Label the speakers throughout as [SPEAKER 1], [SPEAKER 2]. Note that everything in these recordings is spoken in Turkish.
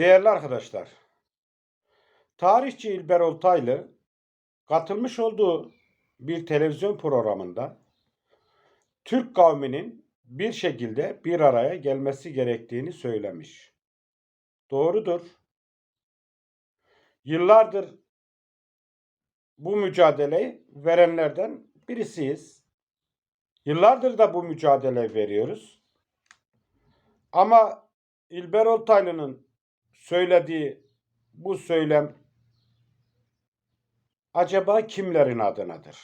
[SPEAKER 1] Değerli arkadaşlar, tarihçi İlber Oltaylı katılmış olduğu bir televizyon programında Türk kavminin bir şekilde bir araya gelmesi gerektiğini söylemiş. Doğrudur. Yıllardır bu mücadeleyi verenlerden birisiyiz. Yıllardır da bu mücadeleyi veriyoruz. Ama İlber Ortaylı'nın söylediği bu söylem acaba kimlerin adınadır?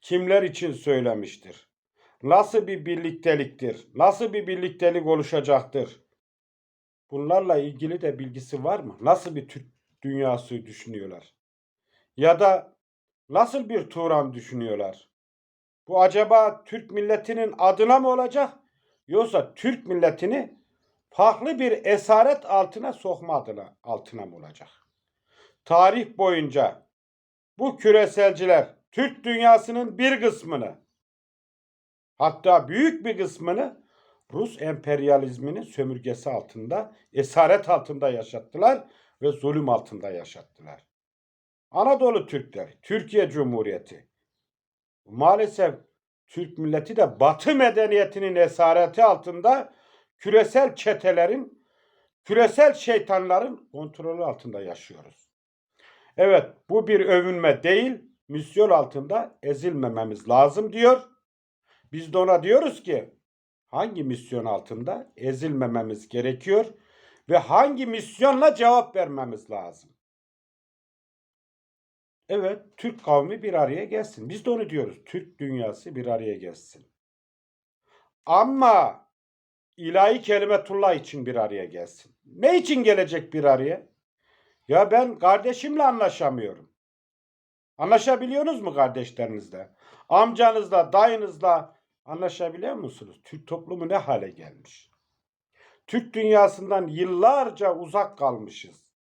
[SPEAKER 1] Kimler için söylemiştir? Nasıl bir birlikteliktir? Nasıl bir birliktelik oluşacaktır? Bunlarla ilgili de bilgisi var mı? Nasıl bir Türk dünyası düşünüyorlar? Ya da nasıl bir Turan düşünüyorlar? Bu acaba Türk milletinin adına mı olacak? Yoksa Türk milletini farklı bir esaret altına sokma adına altına mı olacak? Tarih boyunca bu küreselciler Türk dünyasının bir kısmını hatta büyük bir kısmını Rus emperyalizminin sömürgesi altında, esaret altında yaşattılar ve zulüm altında yaşattılar. Anadolu Türkleri, Türkiye Cumhuriyeti. Maalesef Türk milleti de Batı medeniyetinin esareti altında küresel çetelerin, küresel şeytanların kontrolü altında yaşıyoruz. Evet, bu bir övünme değil, misyon altında ezilmememiz lazım diyor. Biz de ona diyoruz ki hangi misyon altında ezilmememiz gerekiyor ve hangi misyonla cevap vermemiz lazım. Evet, Türk kavmi bir araya gelsin. Biz de onu diyoruz. Türk dünyası bir araya gelsin. Ama ilahi kelimetullah için bir araya gelsin. Ne için gelecek bir araya? Ya ben kardeşimle anlaşamıyorum. Anlaşabiliyorsunuz mu kardeşlerinizle? Amcanızla, dayınızla anlaşabiliyor musunuz? Türk toplumu ne hale gelmiş? Türk dünyasından yıllarca uzak kalmışız.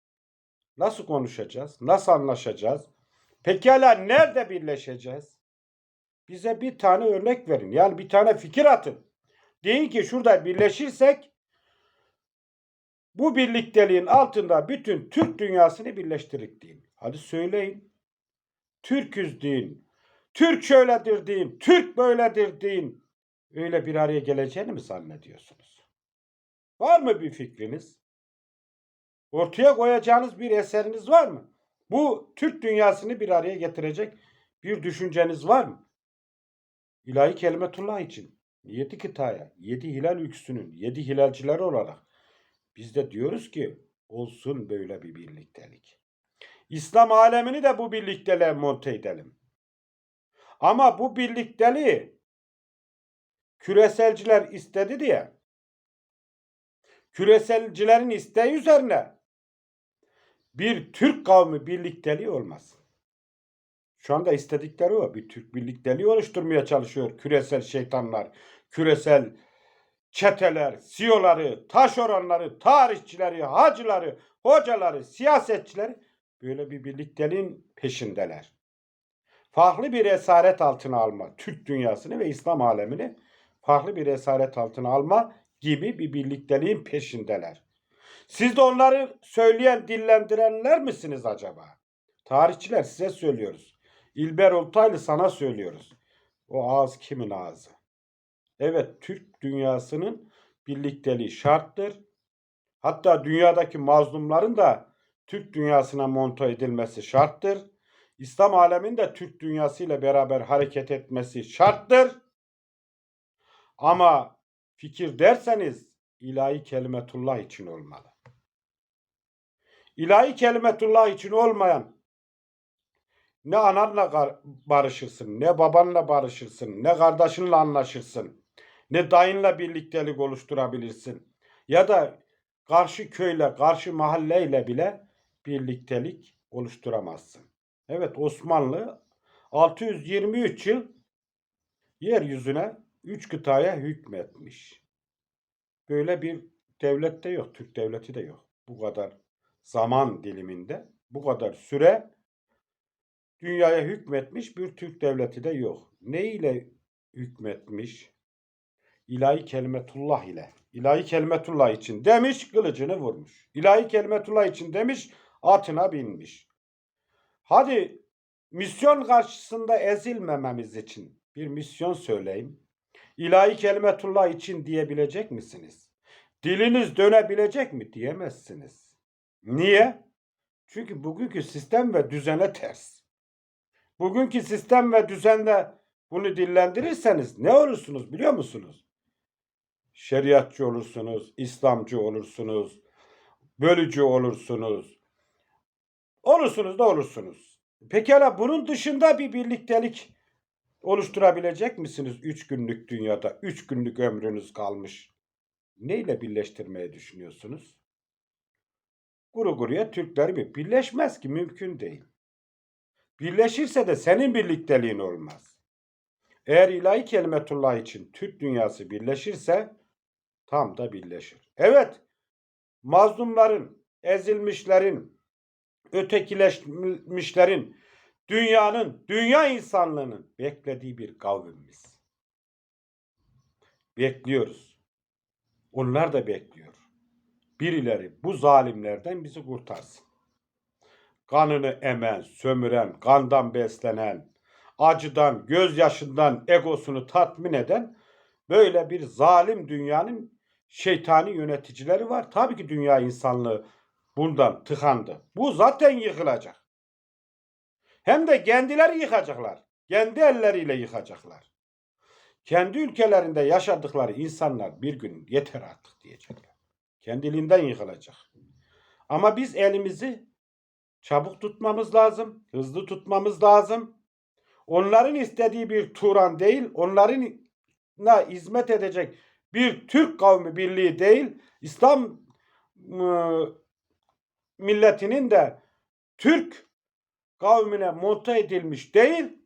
[SPEAKER 1] Nasıl konuşacağız? Nasıl anlaşacağız? Pekala nerede birleşeceğiz? Bize bir tane örnek verin. Yani bir tane fikir atın. Deyin ki şurada birleşirsek bu birlikteliğin altında bütün Türk dünyasını birleştirik deyin. Hadi söyleyin. Türküz deyin. Türk şöyledir deyin. Türk böyledir deyin. Öyle bir araya geleceğini mi zannediyorsunuz? Var mı bir fikriniz? Ortaya koyacağınız bir eseriniz var mı? Bu Türk dünyasını bir araya getirecek bir düşünceniz var mı? İlahi kelimetullah için yedi kıtaya, yedi hilal ülküsünün, yedi hilalcileri olarak biz de diyoruz ki olsun böyle bir birliktelik. İslam alemini de bu birlikteliğe monte edelim. Ama bu birlikteliği küreselciler istedi diye küreselcilerin isteği üzerine bir Türk kavmi birlikteliği olmaz. Şu anda istedikleri o. Bir Türk birlikteliği oluşturmaya çalışıyor küresel şeytanlar, küresel çeteler, siyoları, taşeronları, tarihçileri, hacıları, hocaları, siyasetçileri böyle bir birlikteliğin peşindeler. Farklı bir esaret altına alma, Türk dünyasını ve İslam alemini farklı bir esaret altına alma gibi bir birlikteliğin peşindeler. Siz de onları söyleyen, dillendirenler misiniz acaba? Tarihçiler size söylüyoruz. İlber Oltaylı sana söylüyoruz. O ağız kimin ağzı? Evet, Türk dünyasının birlikteliği şarttır. Hatta dünyadaki mazlumların da Türk dünyasına monte edilmesi şarttır. İslam aleminde Türk dünyasıyla beraber hareket etmesi şarttır. Ama fikir derseniz ilahi kelimetullah için olmalı. İlahi kelimetullah için olmayan ne ananla barışırsın, ne babanla barışırsın, ne kardeşinle anlaşırsın, ne dayınla birliktelik oluşturabilirsin. Ya da karşı köyle, karşı mahalleyle bile birliktelik oluşturamazsın. Evet Osmanlı 623 yıl yeryüzüne 3 kıtaya hükmetmiş. Böyle bir devlet de yok, Türk devleti de yok. Bu kadar zaman diliminde bu kadar süre dünyaya hükmetmiş bir Türk devleti de yok. Ne ile hükmetmiş? ilahi kelimetullah ile. İlahi kelimetullah için demiş kılıcını vurmuş. İlahi kelimetullah için demiş atına binmiş. Hadi misyon karşısında ezilmememiz için bir misyon söyleyeyim. İlahi kelimetullah için diyebilecek misiniz? Diliniz dönebilecek mi? Diyemezsiniz. Niye? Çünkü bugünkü sistem ve düzene ters. Bugünkü sistem ve düzende bunu dillendirirseniz ne olursunuz biliyor musunuz? Şeriatçı olursunuz, İslamcı olursunuz, bölücü olursunuz. Olursunuz da olursunuz. Pekala bunun dışında bir birliktelik oluşturabilecek misiniz? Üç günlük dünyada, üç günlük ömrünüz kalmış. Neyle birleştirmeyi düşünüyorsunuz? Kuru kuruya Türkler mi? Birleşmez ki mümkün değil. Birleşirse de senin birlikteliğin olmaz. Eğer ilahi kelimetullah için Türk dünyası birleşirse tam da birleşir. Evet, mazlumların, ezilmişlerin, ötekileşmişlerin, dünyanın, dünya insanlığının beklediği bir kavmimiz. Bekliyoruz. Onlar da bekliyor. Birileri bu zalimlerden bizi kurtarsın. Kanını emen, sömüren, kandan beslenen, acıdan, gözyaşından egosunu tatmin eden böyle bir zalim dünyanın şeytani yöneticileri var. Tabii ki dünya insanlığı bundan tıkandı. Bu zaten yıkılacak. Hem de kendileri yıkacaklar. Kendi elleriyle yıkacaklar. Kendi ülkelerinde yaşadıkları insanlar bir gün yeter artık diyecekler. Kendiliğinden yıkılacak. Ama biz elimizi çabuk tutmamız lazım. Hızlı tutmamız lazım. Onların istediği bir Turan değil, onların hizmet edecek bir Türk kavmi birliği değil, İslam ıı, milletinin de Türk kavmine monta edilmiş değil,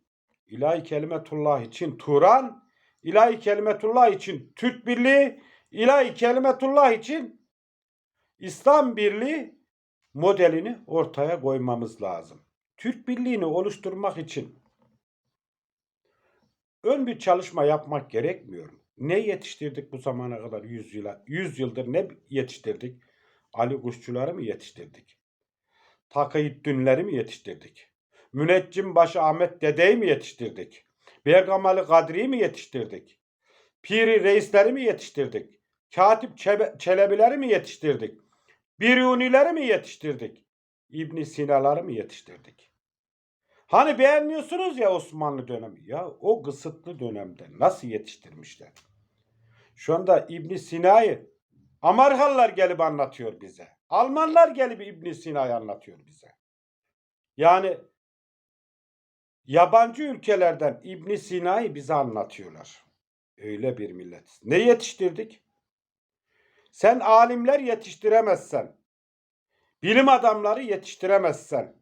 [SPEAKER 1] ilahi kelimetullah için Turan, ilahi kelimetullah için Türk birliği, ilahi kelimetullah için İslam birliği modelini ortaya koymamız lazım. Türk birliğini oluşturmak için ön bir çalışma yapmak gerekmiyor. Ne yetiştirdik bu zamana kadar 100 yıla? 100 yıldır ne yetiştirdik? Ali Kuşçuları mı yetiştirdik? Takıyüddinleri mi yetiştirdik? Müneccim başı Ahmet Dede'yi mi yetiştirdik? Bergamalı Kadri'yi mi yetiştirdik? Piri reisleri mi yetiştirdik? Katip Çelebileri mi yetiştirdik? Birunileri mi yetiştirdik? İbn Sina'ları mı yetiştirdik? Hani beğenmiyorsunuz ya Osmanlı dönemi. Ya o kısıtlı dönemde nasıl yetiştirmişler? Şu anda İbn Sina'yı Amerikalılar gelip anlatıyor bize. Almanlar gelip İbn Sina'yı anlatıyor bize. Yani yabancı ülkelerden İbn Sina'yı bize anlatıyorlar. Öyle bir millet. Ne yetiştirdik? Sen alimler yetiştiremezsen, bilim adamları yetiştiremezsen,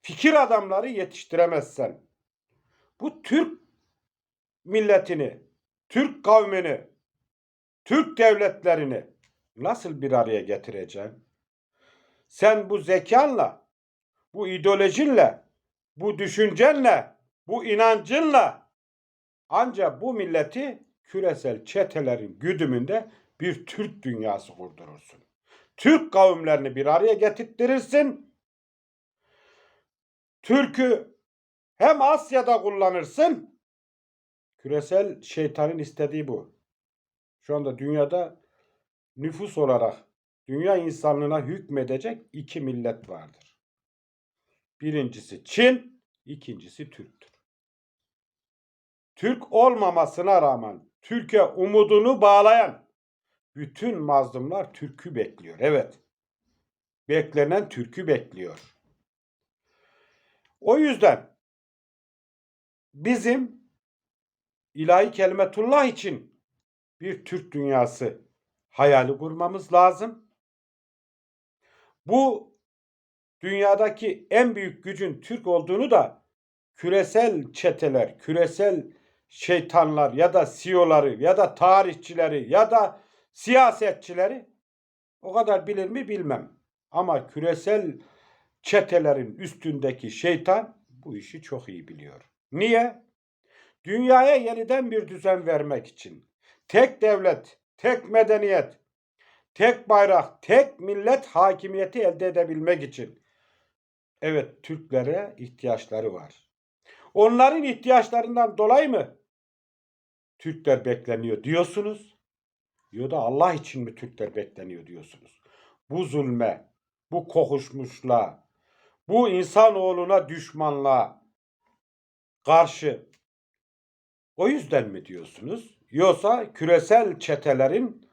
[SPEAKER 1] fikir adamları yetiştiremezsen, bu Türk milletini, Türk kavmini, Türk devletlerini nasıl bir araya getireceksin? Sen bu zekanla, bu ideolojinle, bu düşüncenle, bu inancınla ancak bu milleti küresel çetelerin güdümünde bir Türk dünyası kurdurursun. Türk kavimlerini bir araya getirttirirsin. Türk'ü hem Asya'da kullanırsın. Küresel şeytanın istediği bu. Şu anda dünyada nüfus olarak dünya insanlığına hükmedecek iki millet vardır. Birincisi Çin, ikincisi Türk'tür. Türk olmamasına rağmen Türkiye umudunu bağlayan bütün mazlumlar Türk'ü bekliyor. Evet. Beklenen Türk'ü bekliyor. O yüzden bizim ilahi kelimetullah için bir Türk dünyası hayali kurmamız lazım. Bu dünyadaki en büyük gücün Türk olduğunu da küresel çeteler, küresel şeytanlar ya da CEO'ları ya da tarihçileri ya da siyasetçileri o kadar bilir mi bilmem. Ama küresel çetelerin üstündeki şeytan bu işi çok iyi biliyor. Niye? Dünyaya yeniden bir düzen vermek için, tek devlet, tek medeniyet, tek bayrak, tek millet hakimiyeti elde edebilmek için evet Türklere ihtiyaçları var. Onların ihtiyaçlarından dolayı mı Türkler bekleniyor diyorsunuz? Ya da Allah için mi Türkler bekleniyor diyorsunuz? Bu zulme, bu kokuşmuşluğa, bu insanoğluna düşmanlığa karşı o yüzden mi diyorsunuz? Yoksa küresel çetelerin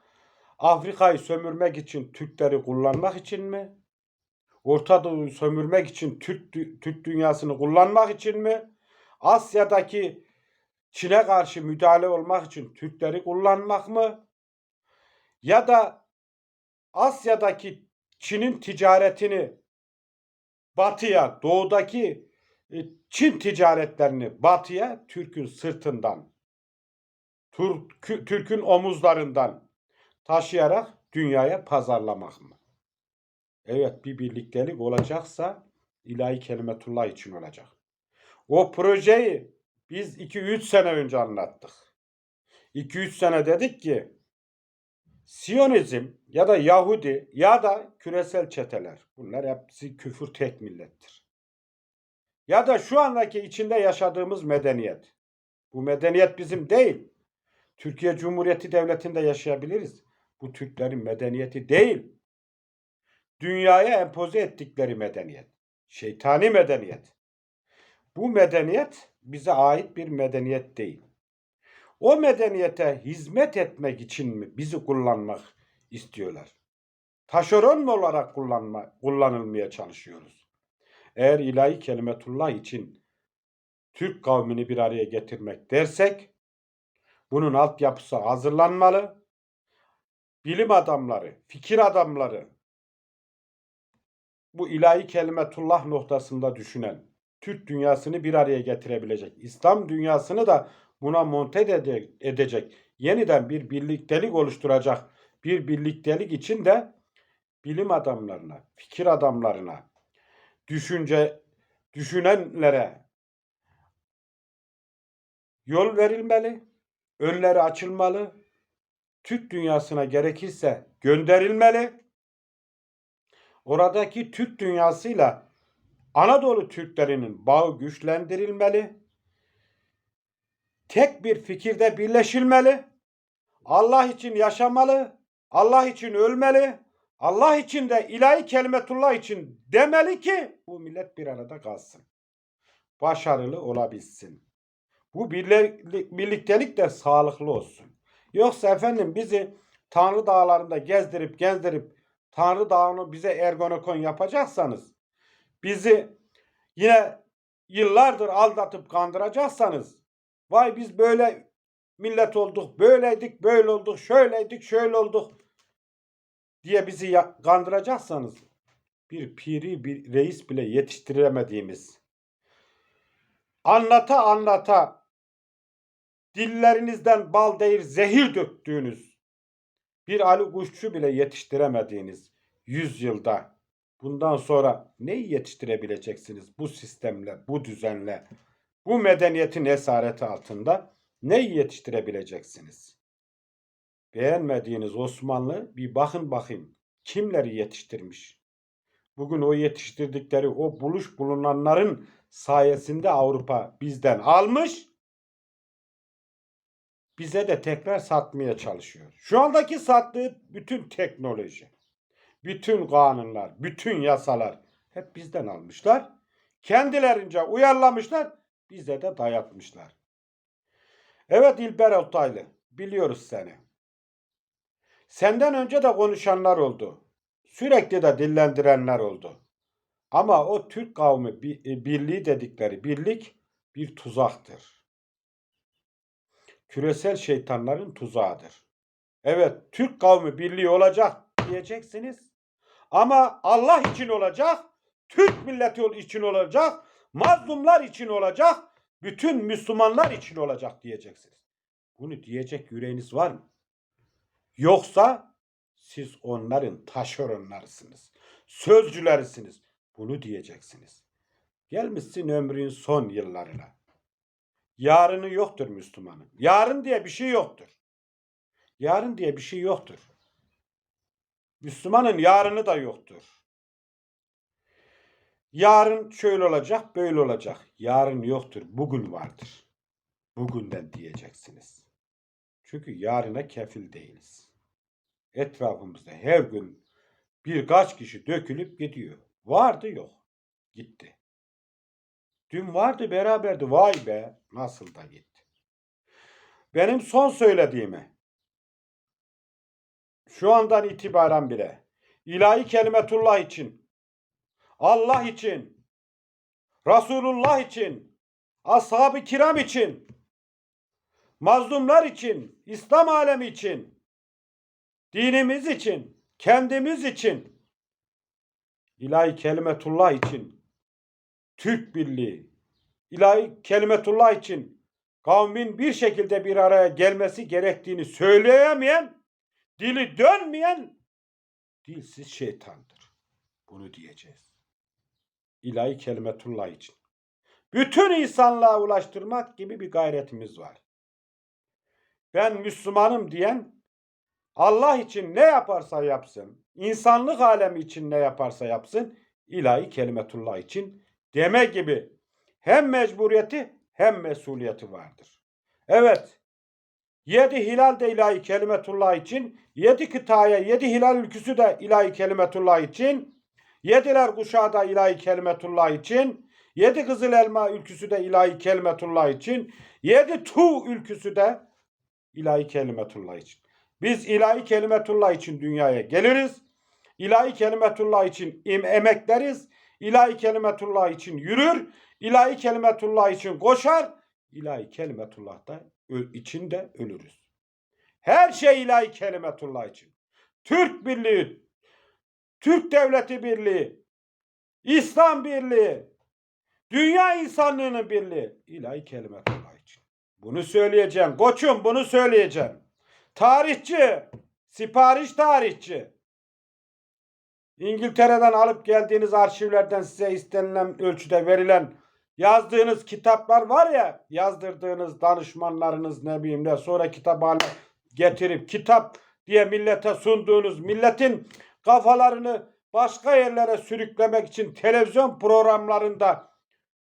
[SPEAKER 1] Afrika'yı sömürmek için Türkleri kullanmak için mi? Orta Doğu'yu sömürmek için Türk, Türk dünyasını kullanmak için mi? Asya'daki Çin'e karşı müdahale olmak için Türkleri kullanmak mı? Ya da Asya'daki Çin'in ticaretini batıya, doğudaki e, Çin ticaretlerini batıya Türk'ün sırtından, Türk- Türk'ün omuzlarından taşıyarak dünyaya pazarlamak mı? Evet bir birliktelik olacaksa ilahi kelimetullah için olacak. O projeyi biz 2-3 sene önce anlattık. 2-3 sene dedik ki Siyonizm ya da Yahudi ya da küresel çeteler bunlar hepsi küfür tek millettir. Ya da şu andaki içinde yaşadığımız medeniyet. Bu medeniyet bizim değil. Türkiye Cumhuriyeti Devleti'nde yaşayabiliriz. Bu Türklerin medeniyeti değil. Dünyaya empoze ettikleri medeniyet. Şeytani medeniyet. Bu medeniyet bize ait bir medeniyet değil. O medeniyete hizmet etmek için mi bizi kullanmak istiyorlar? Taşeron mu olarak kullanma, kullanılmaya çalışıyoruz? Eğer ilahi kelimetullah için Türk kavmini bir araya getirmek dersek bunun altyapısı hazırlanmalı. Bilim adamları, fikir adamları bu ilahi kelimetullah noktasında düşünen Türk dünyasını bir araya getirebilecek. İslam dünyasını da buna monte ede- edecek. Yeniden bir birliktelik oluşturacak. Bir birliktelik için de bilim adamlarına, fikir adamlarına, düşünce düşünenlere yol verilmeli, önleri açılmalı, Türk dünyasına gerekirse gönderilmeli. Oradaki Türk dünyasıyla Anadolu Türklerinin bağı güçlendirilmeli. Tek bir fikirde birleşilmeli. Allah için yaşamalı. Allah için ölmeli. Allah için de ilahi kelimetullah için demeli ki bu millet bir arada kalsın. Başarılı olabilsin. Bu birlik- birliktelik de sağlıklı olsun. Yoksa efendim bizi Tanrı dağlarında gezdirip gezdirip Tanrı dağını bize ergonokon yapacaksanız bizi yine yıllardır aldatıp kandıracaksanız vay biz böyle millet olduk, böyleydik, böyle olduk, şöyleydik, şöyle olduk diye bizi kandıracaksanız bir piri bir reis bile yetiştiremediğimiz anlata anlata dillerinizden bal değil zehir döktüğünüz bir Ali Kuşçu bile yetiştiremediğiniz yüzyılda bundan sonra neyi yetiştirebileceksiniz bu sistemle, bu düzenle, bu medeniyetin esareti altında neyi yetiştirebileceksiniz? Beğenmediğiniz Osmanlı bir bakın bakayım kimleri yetiştirmiş? Bugün o yetiştirdikleri o buluş bulunanların sayesinde Avrupa bizden almış bize de tekrar satmaya çalışıyor. Şu andaki sattığı bütün teknoloji, bütün kanunlar, bütün yasalar hep bizden almışlar. Kendilerince uyarlamışlar, bize de dayatmışlar. Evet İlber Ortaylı, biliyoruz seni. Senden önce de konuşanlar oldu. Sürekli de dillendirenler oldu. Ama o Türk kavmi e, birliği dedikleri birlik bir tuzaktır. Küresel şeytanların tuzağıdır. Evet Türk kavmi birliği olacak diyeceksiniz. Ama Allah için olacak, Türk milleti için olacak, mazlumlar için olacak, bütün Müslümanlar için olacak diyeceksiniz. Bunu diyecek yüreğiniz var mı? Yoksa siz onların taşeronlarısınız. Sözcülerisiniz. Bunu diyeceksiniz. Gelmişsin ömrün son yıllarına. Yarını yoktur Müslümanın. Yarın diye bir şey yoktur. Yarın diye bir şey yoktur. Müslümanın yarını da yoktur. Yarın şöyle olacak, böyle olacak. Yarın yoktur, bugün vardır. Bugünden diyeceksiniz. Çünkü yarına kefil değiliz. Etrafımızda her gün birkaç kişi dökülüp gidiyor. Vardı yok. Gitti. Dün vardı beraberdi. Vay be nasıl da gitti. Benim son söylediğimi şu andan itibaren bile ilahi kelimetullah için Allah için Resulullah için ashab-ı kiram için mazlumlar için İslam alemi için dinimiz için kendimiz için ilahi kelimetullah için Türk Birliği ilahi kelimetullah için kavmin bir şekilde bir araya gelmesi gerektiğini söyleyemeyen dili dönmeyen dilsiz şeytandır. Bunu diyeceğiz. İlahi kelimetullah için. Bütün insanlığa ulaştırmak gibi bir gayretimiz var. Ben Müslümanım diyen Allah için ne yaparsa yapsın, insanlık alemi için ne yaparsa yapsın, ilahi kelimetullah için deme gibi hem mecburiyeti hem mesuliyeti vardır. Evet, yedi hilal de ilahi kelimetullah için, yedi kıtaya, yedi hilal ülküsü de ilahi kelimetullah için, yediler kuşağı da ilahi kelimetullah için, yedi kızıl elma ülküsü de ilahi kelimetullah için, yedi tu ülküsü de ilahi kelimetullah için. Biz ilahi kelimetullah için dünyaya geliriz. İlahi kelimetullah için im emekleriz. İlahi kelimetullah için yürür. İlahi kelimetullah için koşar. İlahi kelimetullah da için de ölürüz. Her şey ilahi kelimetullah için. Türk Birliği, Türk Devleti Birliği, İslam Birliği, dünya insanlığının birliği ilahi kelimetullah için. Bunu söyleyeceğim. Koçum bunu söyleyeceğim. Tarihçi, sipariş tarihçi. İngiltere'den alıp geldiğiniz arşivlerden size istenilen ölçüde verilen yazdığınız kitaplar var ya, yazdırdığınız danışmanlarınız ne bileyim ne sonra kitap haline getirip kitap diye millete sunduğunuz milletin kafalarını başka yerlere sürüklemek için televizyon programlarında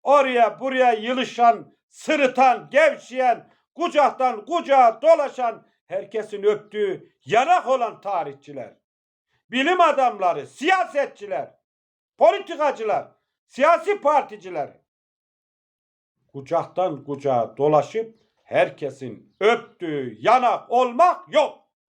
[SPEAKER 1] oraya buraya yılışan, sırıtan, gevşeyen, kucaktan kucağa dolaşan, herkesin öptüğü yanak olan tarihçiler, bilim adamları, siyasetçiler, politikacılar, siyasi particiler kucaktan kucağa dolaşıp herkesin öptüğü yanak olmak yok.